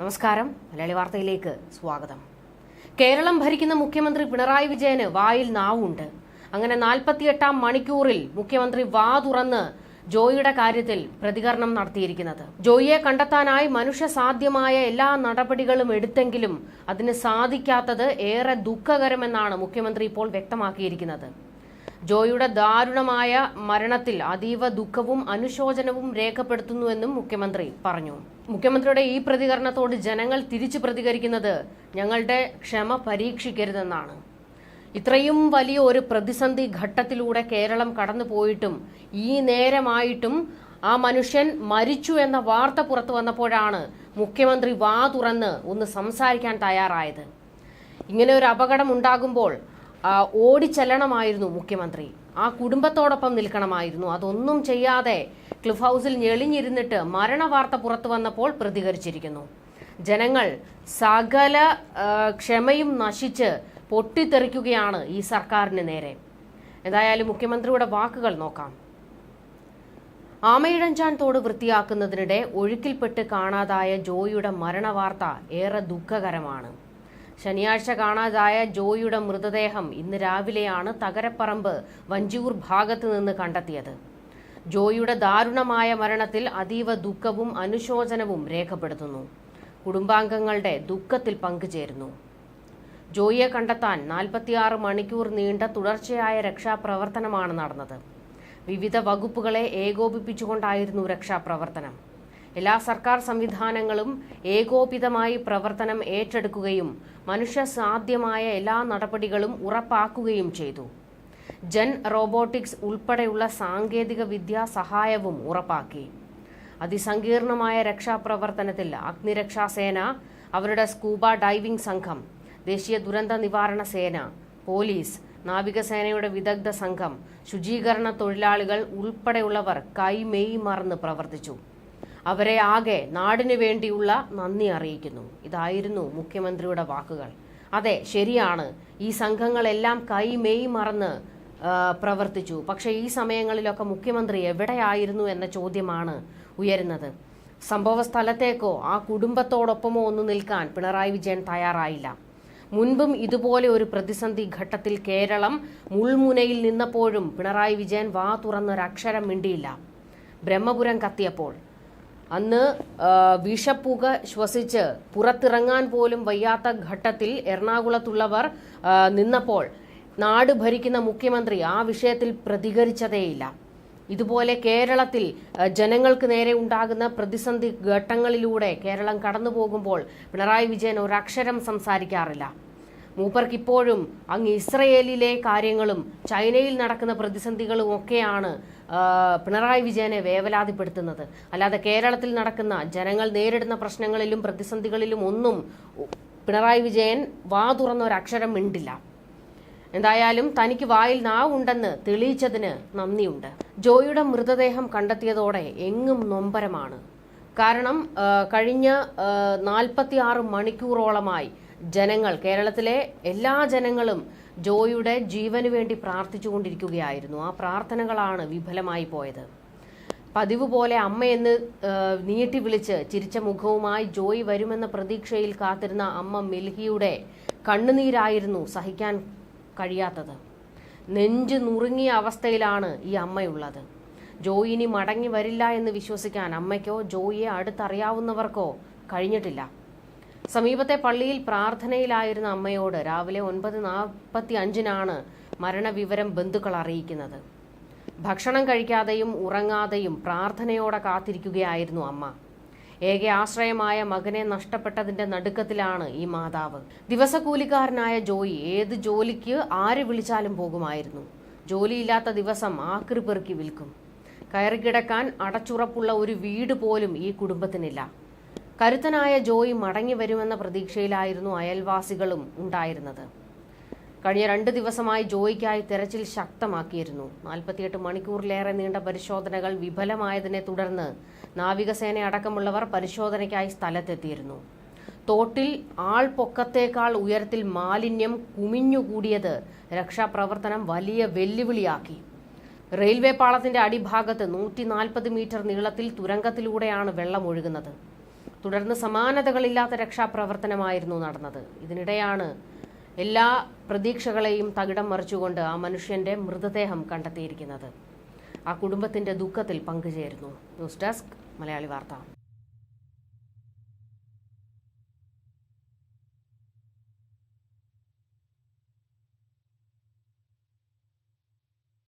നമസ്കാരം. മലയാളി വാർത്തയിലേക്ക് സ്വാഗതം. കേരളം ഭരിക്കുന്ന മുഖ്യമന്ത്രി പിണറായി വിജയന് വായിൽ നാവുണ്ട്. അങ്ങനെ നാൽപ്പത്തിയെട്ടാം മണിക്കൂറിൽ മുഖ്യമന്ത്രി വാ തുറന്ന് ജോയിയുടെ കാര്യത്തിൽ പ്രതികരണം നടത്തിയിരിക്കുന്നത്. ജോയിയെ കണ്ടെത്താനായി മനുഷ്യസാധ്യമായ എല്ലാ നടപടികളും എടുത്തെങ്കിലും അതിന് സാധിക്കാത്തത് ഏറെ ദുഃഖകരമെന്നാണ് മുഖ്യമന്ത്രി ഇപ്പോൾ വ്യക്തമാക്കിയിരിക്കുന്നത്. ജോയിയുടെ ദാരുണമായ മരണത്തിൽ അതീവ ദുഃഖവും അനുശോചനവും രേഖപ്പെടുത്തുന്നുവെന്നും മുഖ്യമന്ത്രി പറഞ്ഞു. മുഖ്യമന്ത്രിയുടെ ഈ പ്രതികരണത്തോട് ജനങ്ങൾ തിരിച്ചു പ്രതികരിക്കുന്നത് ഞങ്ങളുടെ ക്ഷമ പരീക്ഷിക്കരുതെന്നാണ്. ഇത്രയും വലിയ ഒരു പ്രതിസന്ധി ഘട്ടത്തിലൂടെ കേരളം കടന്നുപോയിട്ടും ഈ നേരമായിട്ടും ആ മനുഷ്യൻ മരിച്ചു എന്ന വാർത്ത പുറത്തു വന്നപ്പോഴാണ് മുഖ്യമന്ത്രി വാ തുറന്ന് ഒന്ന് സംസാരിക്കാൻ തയ്യാറായത്. ഇങ്ങനെ ഒരു അപകടം ഉണ്ടാകുമ്പോൾ ഓടിച്ചെല്ലണമായിരുന്നു മുഖ്യമന്ത്രി. ആ കുടുംബത്തോടൊപ്പം നിൽക്കണമായിരുന്നു. അതൊന്നും ചെയ്യാതെ ക്ലിഫ് ഹൗസിൽ ഞെളിഞ്ഞിരുന്നിട്ട് മരണവാർത്ത പുറത്തു വന്നപ്പോൾ പ്രതികരിച്ചിരിക്കുന്നു. ജനങ്ങൾ സകല ക്ഷമയും നശിച്ച് പൊട്ടിത്തെറിക്കുകയാണ് ഈ സർക്കാരിന് നേരെ. എന്തായാലും മുഖ്യമന്ത്രിയുടെ വാക്കുകൾ നോക്കാം. ആമയിഴഞ്ചാൻ തോട് വൃത്തിയാക്കുന്നതിനിടെ ഒഴുക്കിൽപ്പെട്ട് കാണാതായ ജോയിയുടെ മരണവാർത്ത ഏറെ ദുഃഖകരമാണ്. ശനിയാഴ്ച കാണാതായ ജോയിയുടെ മൃതദേഹം ഇന്ന് രാവിലെയാണ് തകരപ്പറമ്പ് വഞ്ചിയൂർ ഭാഗത്ത് നിന്ന് കണ്ടെത്തിയത്. ജോയിയുടെ ദാരുണമായ മരണത്തിൽ അതീവ ദുഃഖവും അനുശോചനവും രേഖപ്പെടുത്തുന്നു. കുടുംബാംഗങ്ങളുടെ ദുഃഖത്തിൽ പങ്കുചേരുന്നു. ജോയിയെ കണ്ടെത്താൻ നാൽപ്പത്തിയാറ് മണിക്കൂർ നീണ്ട തുടർച്ചയായ രക്ഷാപ്രവർത്തനമാണ് നടന്നത്. വിവിധ വകുപ്പുകളെ ഏകോപിപ്പിച്ചുകൊണ്ടായിരുന്നു രക്ഷാപ്രവർത്തനം. എല്ലാ സർക്കാർ സംവിധാനങ്ങളും ഏകോപിതമായി പ്രവർത്തനം ഏറ്റെടുക്കുകയും മനുഷ്യസാധ്യമായ എല്ലാ നടപടികളും ഉറപ്പാക്കുകയും ചെയ്തു. ജൻ റോബോട്ടിക്സ് ഉൾപ്പെടെയുള്ള സാങ്കേതിക വിദ്യാ സഹായവും ഉറപ്പാക്കി. അതിസങ്കീർണമായ രക്ഷാപ്രവർത്തനത്തിൽ അഗ്നിരക്ഷാസേന അവരുടെ സ്കൂബ ഡൈവിംഗ് സംഘം ദേശീയ ദുരന്ത നിവാരണ സേന പോലീസ് നാവികസേനയുടെ വിദഗ്ധ സംഘം ശുചീകരണ തൊഴിലാളികൾ ഉൾപ്പെടെയുള്ളവർ കൈമെയ് മറന്ന് പ്രവർത്തിച്ചു. അവരെ ആകെ നാടിനു വേണ്ടിയുള്ള നന്ദി അറിയിക്കുന്നു. ഇതായിരുന്നു മുഖ്യമന്ത്രിയുടെ വാക്കുകൾ. അതെ ശരിയാണ്. ഈ സംഘങ്ങളെല്ലാം കൈ മെയ് മറന്ന് പ്രവർത്തിച്ചു. പക്ഷേ ഈ സമയങ്ങളിലൊക്കെ മുഖ്യമന്ത്രി എവിടെയായിരുന്നു എന്ന ചോദ്യമാണ് ഉയരുന്നത്. സംഭവ സ്ഥലത്തേക്കോ ആ കുടുംബത്തോടൊപ്പമോ ഒന്ന് നിൽക്കാൻ പിണറായി വിജയൻ തയ്യാറായില്ല. മുൻപും ഇതുപോലെ ഒരു പ്രതിസന്ധി ഘട്ടത്തിൽ കേരളം മുൾമുനയിൽ നിന്നപ്പോഴും പിണറായി വിജയൻ വാ തുറന്നൊരക്ഷരം മിണ്ടിയില്ല. ബ്രഹ്മപുരം കത്തിയപ്പോൾ അന്ന് വിഷപ്പുക ശ്വസിച്ച് പുറത്തിറങ്ങാൻ പോലും വയ്യാത്ത ഘട്ടത്തിൽ എറണാകുളത്തുള്ളവർ നിന്നപ്പോൾ നാട് ഭരിക്കുന്ന മുഖ്യമന്ത്രി ആ വിഷയത്തിൽ പ്രതികരിച്ചതേയില്ല. ഇതുപോലെ കേരളത്തിൽ ജനങ്ങൾക്ക് നേരെ ഉണ്ടാകുന്ന പ്രതിസന്ധി ഘട്ടങ്ങളിലൂടെ കേരളം കടന്നു പോകുമ്പോൾ പിണറായി വിജയൻ ഒരക്ഷരം സംസാരിക്കാറില്ല. മൂപ്പർക്ക് ഇപ്പോഴും അങ്ങ് ഇസ്രയേലിലെ കാര്യങ്ങളും ചൈനയിൽ നടക്കുന്ന പ്രതിസന്ധികളും ഒക്കെയാണ് പിണറായി വിജയനെ വേവലാതിപ്പെടുത്തുന്നത്. അല്ലാതെ കേരളത്തിൽ നടക്കുന്ന ജനങ്ങൾ നേരിടുന്ന പ്രശ്നങ്ങളിലും പ്രതിസന്ധികളിലും ഒന്നും പിണറായി വിജയൻ വാ തുറന്ന അക്ഷരം മിണ്ടില്ല. എന്തായാലും തനിക്ക് വായിൽ നാവുണ്ടെന്ന് തെളിയിച്ചതിന് നന്ദിയുണ്ട്. ജോയിയുടെ മൃതദേഹം കണ്ടെത്തിയതോടെ എങ്ങും നൊമ്പരമാണ്. കാരണം കഴിഞ്ഞ നാൽപ്പത്തി ആറ് മണിക്കൂറോളമായി ജനങ്ങൾ കേരളത്തിലെ എല്ലാ ജനങ്ങളും ജോയിയുടെ ജീവന് വേണ്ടി പ്രാർത്ഥിച്ചുകൊണ്ടിരിക്കുകയായിരുന്നു. ആ പ്രാർത്ഥനകളാണ് വിഫലമായി പോയത്. പതിവ് പോലെ അമ്മയെന്ന് നീട്ടി വിളിച്ച് ചിരിച്ച മുഖവുമായി ജോയി വരുമെന്ന പ്രതീക്ഷയിൽ കാത്തിരുന്ന അമ്മ മിൽഹിയുടെ കണ്ണുനീരായിരുന്നു സഹിക്കാൻ കഴിയാത്തത്. നെഞ്ച് നുറുങ്ങിയ അവസ്ഥയിലാണ് ഈ അമ്മയുള്ളത്. ജോയി ഇനി മടങ്ങി വരില്ല എന്ന് വിശ്വസിക്കാൻ അമ്മയ്ക്കോ ജോയിയെ അടുത്തറിയാവുന്നവർക്കോ കഴിഞ്ഞിട്ടില്ല. സമീപത്തെ പള്ളിയിൽ പ്രാർത്ഥനയിലായിരുന്ന അമ്മയോട് രാവിലെ ഒൻപത് നാൽപ്പത്തി അഞ്ചിനാണ് മരണവിവരം ബന്ധുക്കൾ അറിയിക്കുന്നത്. ഭക്ഷണം കഴിക്കാതെയും ഉറങ്ങാതെയും പ്രാർത്ഥനയോടെ കാത്തിരിക്കുകയായിരുന്നു അമ്മ. ഏക ആശ്രയമായ മകനെ നഷ്ടപ്പെട്ടതിന്റെ നടുക്കത്തിലാണ് ഈ മാതാവ്. ദിവസക്കൂലിക്കാരനായ ജോയി ഏത് ജോലിക്ക് ആര് വിളിച്ചാലും പോകുമായിരുന്നു. ജോലിയില്ലാത്ത ദിവസം ആക്രി പെറുക്കി വിൽക്കും. കയറിക്കിടക്കാൻ അടച്ചുറപ്പുള്ള ഒരു വീട് പോലും ഈ കുടുംബത്തിനില്ല. കരുത്തനായ ജോയി മടങ്ങി വരുമെന്ന പ്രതീക്ഷയിലായിരുന്നു അയൽവാസികളും ഉണ്ടായിരുന്നത്. കഴിഞ്ഞ രണ്ട് ദിവസമായി ജോയിക്കായി തെരച്ചിൽ ശക്തമാക്കിയിരുന്നു. നാൽപ്പത്തിയെട്ട് മണിക്കൂറിലേറെ നീണ്ട പരിശോധനകൾ വിഫലമായതിനെ തുടർന്ന് നാവികസേന അടക്കമുള്ളവർ പരിശോധനയ്ക്കായി സ്ഥലത്തെത്തിയിരുന്നു. തോട്ടിൽ ആൾ പൊക്കത്തേക്കാൾ ഉയരത്തിൽ മാലിന്യം കുമിഞ്ഞുകൂടിയത് രക്ഷാപ്രവർത്തനം വലിയ വെല്ലുവിളിയാക്കി. റെയിൽവേ പാളത്തിന്റെ അടിഭാഗത്ത് നൂറ്റി നാൽപ്പത് മീറ്റർ നീളത്തിൽ തുരങ്കത്തിലൂടെയാണ് വെള്ളം ഒഴുകുന്നത്. തുടർന്ന് സമാനതകളില്ലാത്ത രക്ഷാപ്രവർത്തനമായിരുന്നു നടന്നത്. ഇതിനിടെയാണ് എല്ലാ പ്രതീക്ഷകളെയും തകിടം മറിച്ചുകൊണ്ട് ആ മനുഷ്യന്റെ മൃതദേഹം കണ്ടെത്തിയിരിക്കുന്നത്. ആ കുടുംബത്തിന്റെ ദുഃഖത്തിൽ പങ്കുചേരുന്നു. ന്യൂസ് ഡെസ്ക് മലയാളി വാർത്ത.